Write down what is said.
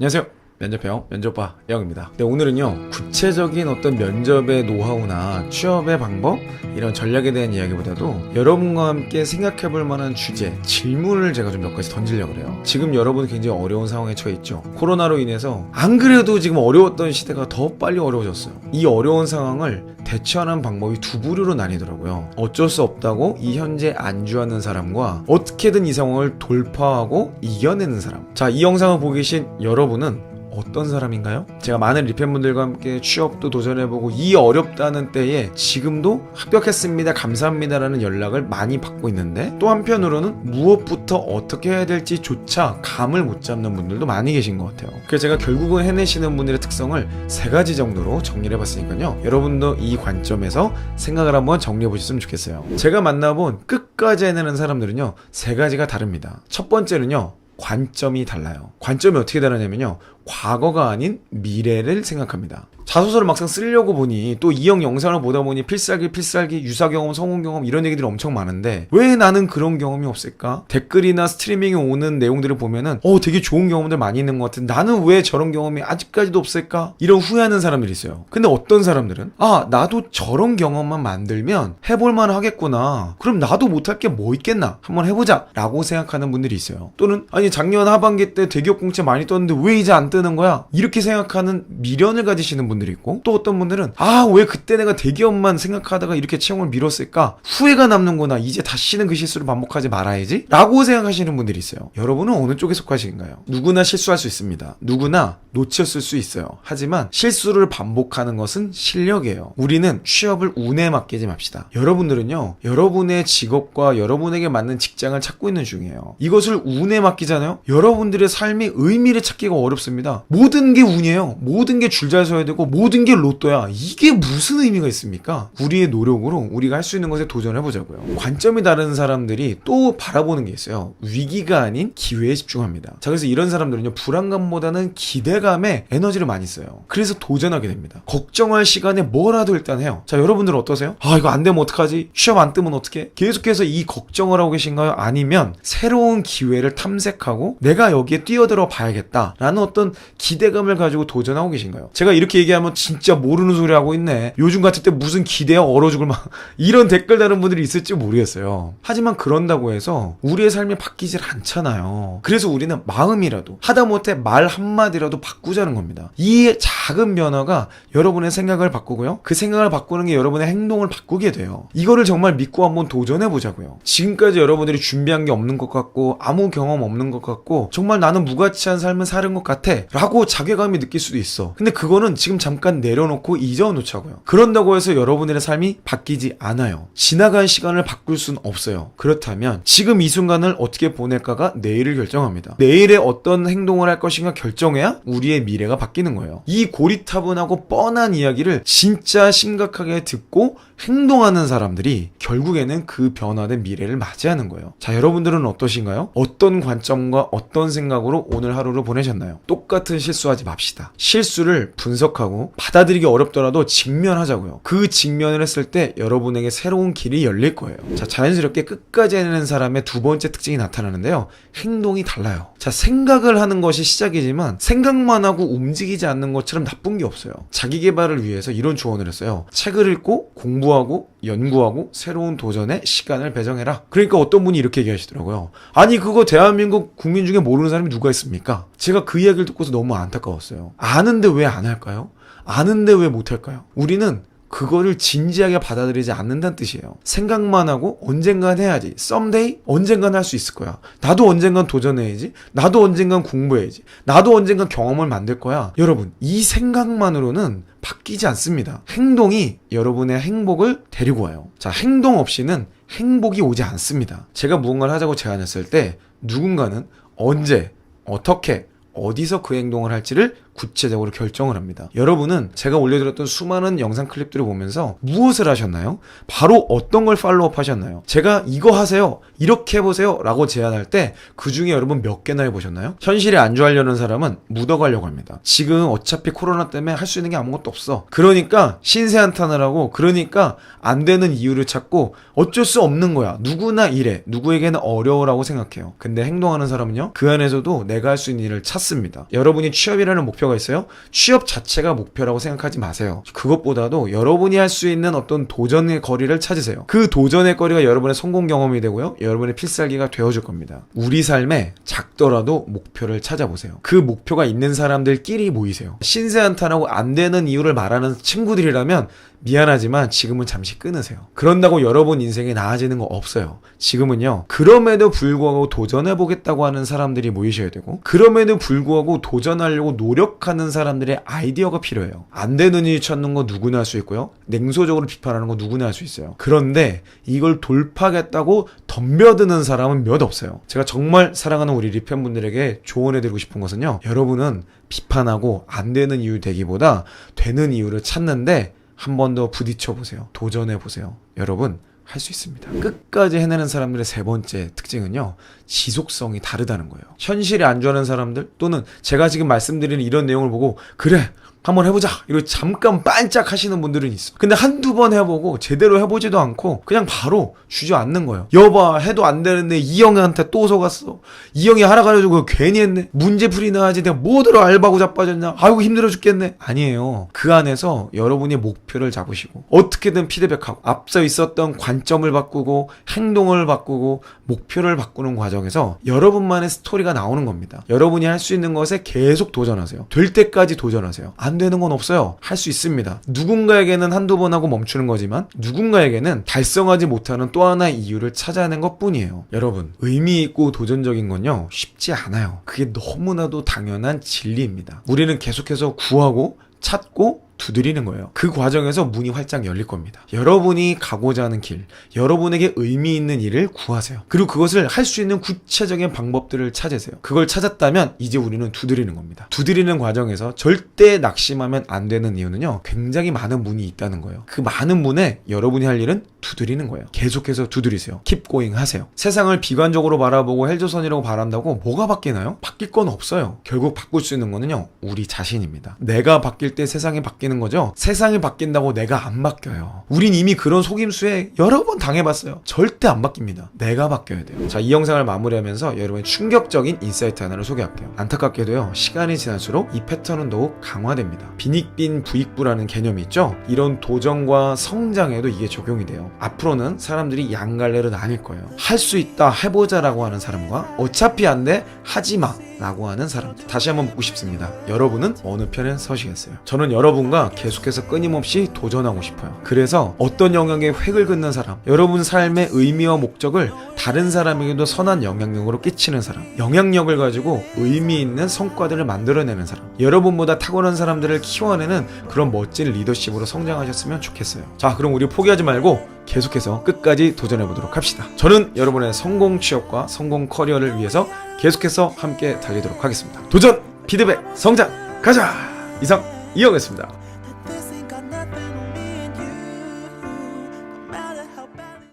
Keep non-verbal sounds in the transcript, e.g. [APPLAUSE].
안녕하세요. 면접형 면접봐 영입니다. 네, 오늘은요 구체적인 어떤 면접의 노하우나 취업의 방법 이런 전략에 대한 이야기보다도 여러분과 함께 생각해 볼 만한 주제 질문을 제가 좀 몇 가지 던지려고 그래요. 지금 여러분 굉장히 어려운 상황에 처해 있죠. 코로나로 인해서 안 그래도 지금 어려웠던 시대가 더 빨리 어려워졌어요. 이 어려운 상황을 대처하는 방법이 두 부류로 나뉘더라고요. 어쩔 수 없다고 이 현재 안주하는 사람과 어떻게든 이 상황을 돌파하고 이겨내는 사람. 자, 이 영상을 보고 계신 여러분은 어떤 사람인가요? 제가 많은 리팬분들과 함께 취업도 도전해보고 이 어렵다는 때에 지금도 합격했습니다 감사합니다라는 연락을 많이 받고 있는데 또 한편으로는 무엇부터 어떻게 해야 될지조차 감을 못 잡는 분들도 많이 계신 것 같아요. 그래서 제가 결국은 해내시는 분들의 특성을 세 가지 정도로 정리를 해봤으니까요. 여러분도 이 관점에서 생각을 한번 정리해 보셨으면 좋겠어요. 제가 만나본 끝까지 해내는 사람들은요 세 가지가 다릅니다. 첫 번째는요 관점이 달라요. 관점이 어떻게 다르냐면요. 과거가 아닌 미래를 생각합니다. 자소서를 막상 쓰려고 보니 또 이형 영상을 보다 보니 필살기 필살기 유사 경험 성공 경험 이런 얘기들이 엄청 많은데 왜 나는 그런 경험이 없을까? 댓글이나 스트리밍에 오는 내용들을 보면은 어 되게 좋은 경험들 많이 있는 것 같은 나는 왜 저런 경험이 아직까지도 없을까? 이런 후회하는 사람들이 있어요. 근데 어떤 사람들은 아 나도 저런 경험만 만들면 해볼만 하겠구나. 그럼 나도 못할 게 뭐 있겠나? 한번 해보자라고 생각하는 분들이 있어요. 또는 아니 작년 하반기 때 대기업 공채 많이 떴는데 왜 이제 안 뜨는 거야? 이렇게 생각하는 미련을 가지시는 분들 이 있고 또 어떤 분들은 아 왜 그때 내가 대기업만 생각하다가 이렇게 채용을 미뤘을까? 후회가 남는구나. 이제 다시는 그 실수를 반복하지 말아야지. 라고 생각하시는 분들이 있어요. 여러분은 어느 쪽에 속하시는가요? 누구나 실수할 수 있습니다. 누구나 놓쳤을 수 있어요. 하지만 실수를 반복하는 것은 실력이에요. 우리는 취업을 운에 맡기지 맙시다. 여러분들은요, 여러분의 직업과 여러분에게 맞는 직장을 찾고 있는 중이에요. 이것을 운에 맡기잖아요? 여러분들의 삶이 의미를 찾기가 어렵습니다. 모든 게 운이에요. 모든 게 줄잘 서야 되고, 모든 게 로또야. 이게 무슨 의미가 있습니까? 우리의 노력으로 우리가 할 수 있는 것에 도전해보자고요. 관점이 다른 사람들이 또 바라보는 게 있어요. 위기가 아닌 기회에 집중합니다. 자, 그래서 이런 사람들은요, 불안감보다는 기대감에 에너지를 많이 써요. 그래서 도전하게 됩니다. 걱정할 시간에 뭐라도 일단 해요. 자, 여러분들은 어떠세요? 아, 이거 안 되면 어떡하지? 취업 안 뜨면 어떡해? 계속해서 이 걱정을 하고 계신가요? 아니면 새로운 기회를 탐색하고 내가 여기에 뛰어들어 봐야겠다라는 어떤 기대감을 가지고 도전하고 계신가요? 제가 이렇게 얘기하면 진짜 모르는 소리 하고 있네. 요즘 같을 때 무슨 기대야 얼어 죽을 막 [LAUGHS] 이런 댓글 다는 분들이 있을지 모르겠어요. 하지만 그런다고 해서 우리의 삶이 바뀌질 않잖아요. 그래서 우리는 마음이라도 하다못해 말 한마디라도 바꾸자는 겁니다. 이 작은 변화가 여러분의 생각을 바꾸고요. 그 생각을 바꾸는 게 여러분의 행동을 바꾸게 돼요. 이거를 정말 믿고 한번 도전해 보자고요. 지금까지 여러분들이 준비한 게 없는 것 같고 아무 경험 없는 것 같고 정말 나는 무가치한 삶을 사는 것 같아 라고 자괴감이 느낄 수도 있어. 근데 그거는 지금 잠깐 내려놓고 잊어놓자고요. 그런다고 해서 여러분들의 삶이 바뀌지 않아요. 지나간 시간을 바꿀 순 없어요. 그렇다면 지금 이 순간을 어떻게 보낼까가 내일을 결정합니다. 내일에 어떤 행동을 할 것인가 결정해야 우리의 미래가 바뀌는 거예요. 이 고리타분하고 뻔한 이야기를 진짜 심각하게 듣고 행동하는 사람들이 결국에는 그 변화된 미래를 맞이하는 거예요. 자, 여러분들은 어떠신가요? 어떤 관점과 어떤 생각으로 오늘 하루를 보내셨나요? 똑같은 실수하지 맙시다. 실수를 분석하고 받아들이기 어렵더라도 직면하자고요. 그 직면을 했을 때 여러분에게 새로운 길이 열릴 거예요. 자, 자연스럽게 끝까지 해내는 사람의 두 번째 특징이 나타나는데요. 행동이 달라요. 자, 생각을 하는 것이 시작이지만 생각만 하고 움직이지 않는 것처럼 나쁜 게 없어요. 자기 개발을 위해서 이런 조언을 했어요. 책을 읽고 공부 하고 연구하고 새로운 도전에 시간을 배정해라. 그러니까 어떤 분이 이렇게 얘기하시더라고요. 아니 그거 대한민국 국민 중에 모르는 사람이 누가 있습니까? 제가 그 이야기를 듣고서 너무 안타까웠어요. 아는데 왜 안 할까요? 아는데 왜 못 할까요? 우리는 그거를 진지하게 받아들이지 않는다는 뜻이에요. 생각만 하고 언젠간 해야지. 썸데이 언젠간 할 수 있을 거야. 나도 언젠간 도전해야지. 나도 언젠간 공부해야지. 나도 언젠간 경험을 만들 거야. 여러분, 이 생각만으로는 바뀌지 않습니다. 행동이 여러분의 행복을 데리고 와요. 자, 행동 없이는 행복이 오지 않습니다. 제가 무언가를 하자고 제안했을 때 누군가는 언제, 어떻게, 어디서 그 행동을 할지를 구체적으로 결정을 합니다. 여러분은 제가 올려드렸던 수많은 영상 클립들을 보면서 무엇을 하셨나요? 바로 어떤 걸 팔로업 하셨나요? 제가 이거 하세요. 이렇게 해보세요. 라고 제안할 때 그 중에 여러분 몇 개나 해보셨나요? 현실에 안주하려는 사람은 묻어가려고 합니다. 지금 어차피 코로나 때문에 할 수 있는 게 아무것도 없어. 그러니까 신세 한탄을 하고 그러니까 안 되는 이유를 찾고 어쩔 수 없는 거야. 누구나 이래. 누구에게는 어려워라고 생각해요. 근데 행동하는 사람은요. 그 안에서도 내가 할 수 있는 일을 찾습니다. 여러분이 취업이라는 목표 가 있어요? 취업 자체가 목표라고 생각하지 마세요. 그것보다도 여러분이 할 수 있는 어떤 도전의 거리를 찾으세요. 그 도전의 거리가 여러분의 성공 경험이 되고요. 여러분의 필살기가 되어줄 겁니다. 우리 삶에 작더라도 목표를 찾아보세요. 그 목표가 있는 사람들끼리 모이세요. 신세 한탄하고 안 되는 이유를 말하는 친구들이라면 미안하지만 지금은 잠시 끊으세요. 그런다고 여러분 인생이 나아지는 거 없어요. 지금은요. 그럼에도 불구하고 도전해 보겠다고 하는 사람들이 모이셔야 되고 그럼에도 불구하고 도전하려고 노력 하는 사람들의 아이디어가 필요해요. 안 되는 일 찾는 거 누구나 할 수 있고요. 냉소적으로 비판하는 거 누구나 할 수 있어요. 그런데 이걸 돌파하겠다고 덤벼드는 사람은 몇 없어요. 제가 정말 사랑하는 우리 리팬분들에게 조언해 드리고 싶은 것은요. 여러분은 비판하고 안 되는 이유 되기보다 되는 이유를 찾는데 한 번 더 부딪혀 보세요. 도전해 보세요. 여러분 할 수 있습니다. 끝까지 해내는 사람들의 세 번째 특징은요. 지속성이 다르다는 거예요. 현실에 안주하는 사람들 또는 제가 지금 말씀드리는 이런 내용을 보고 그래 한번 해보자. 이러고 잠깐 반짝 하시는 분들은 있어. 근데 한두 번 해보고 제대로 해보지도 않고 그냥 바로 주저앉는 거예요. 여봐 해도 안 되는데 이 형한테 또 속았어. 이 형이 하라 가려주고 괜히 했네. 문제풀이나 하지. 내가 뭐들어 알바고 자빠졌냐. 아이고 힘들어 죽겠네. 아니에요. 그 안에서 여러분이 목표를 잡으시고 어떻게든 피드백하고 앞서 있었던 관점을 바꾸고 행동을 바꾸고 목표를 바꾸는 과정에서 여러분만의 스토리가 나오는 겁니다. 여러분이 할 수 있는 것에 계속 도전하세요. 될 때까지 도전하세요. 안 되는 건 없어요. 할 수 있습니다. 누군가에게는 한두 번 하고 멈추는 거지만 누군가에게는 달성하지 못하는 또 하나의 이유를 찾아낸 것 뿐이에요. 여러분 의미 있고 도전적인 건요 쉽지 않아요. 그게 너무나도 당연한 진리입니다. 우리는 계속해서 구하고 찾고 두드리는 거예요. 그 과정에서 문이 활짝 열릴 겁니다. 여러분이 가고자 하는 길, 여러분에게 의미 있는 일을 구하세요. 그리고 그것을 할 수 있는 구체적인 방법들을 찾으세요. 그걸 찾았다면 이제 우리는 두드리는 겁니다. 두드리는 과정에서 절대 낙심하면 안 되는 이유는요. 굉장히 많은 문이 있다는 거예요. 그 많은 문에 여러분이 할 일은 두드리는 거예요. 계속해서 두드리세요. going 하세요. 세상을 비관적으로 바라보고 헬조선이라고 바란다고 뭐가 바뀌나요? 바뀔 건 없어요. 결국 바꿀 수 있는 거는요. 우리 자신입니다. 내가 바뀔 때 세상이 바뀌 는 거죠. 세상이 바뀐다고 내가 안 바뀌어요. 우린 이미 그런 속임수에 여러 번 당해봤어요. 절대 안 바뀝니다. 내가 바뀌어야 돼요. 자, 이 영상을 마무리하면서 여러분의 충격적인 인사이트 하나를 소개할게요. 안타깝게도요. 시간이 지날수록 이 패턴은 더욱 강화됩니다. 빈익빈 부익부라는 개념이 있죠. 이런 도전과 성장에도 이게 적용이 돼요. 앞으로는 사람들이 양갈래로 나뉠 거예요. 할 수 있다, 해보자라고 하는 사람과 어차피 안 돼, 하지 마. 라고 하는 사람들. 다시 한번 묻고 싶습니다. 여러분은 어느 편에 서시겠어요? 저는 여러분과 계속해서 끊임없이 도전하고 싶어요. 그래서 어떤 영역에 획을 긋는 사람, 여러분 삶의 의미와 목적을 다른 사람에게도 선한 영향력으로 끼치는 사람, 영향력을 가지고 의미 있는 성과들을 만들어내는 사람, 여러분보다 탁월한 사람들을 키워내는 그런 멋진 리더십으로 성장하셨으면 좋겠어요. 자, 그럼 우리 포기하지 말고 계속해서 끝까지 도전해 보도록 합시다. 저는 여러분의 성공 취업과 성공 커리어를 위해서 계속해서 함께 달리도록 하겠습니다. 도전, 피드백, 성장, 가자! 이상 이영이었습니다.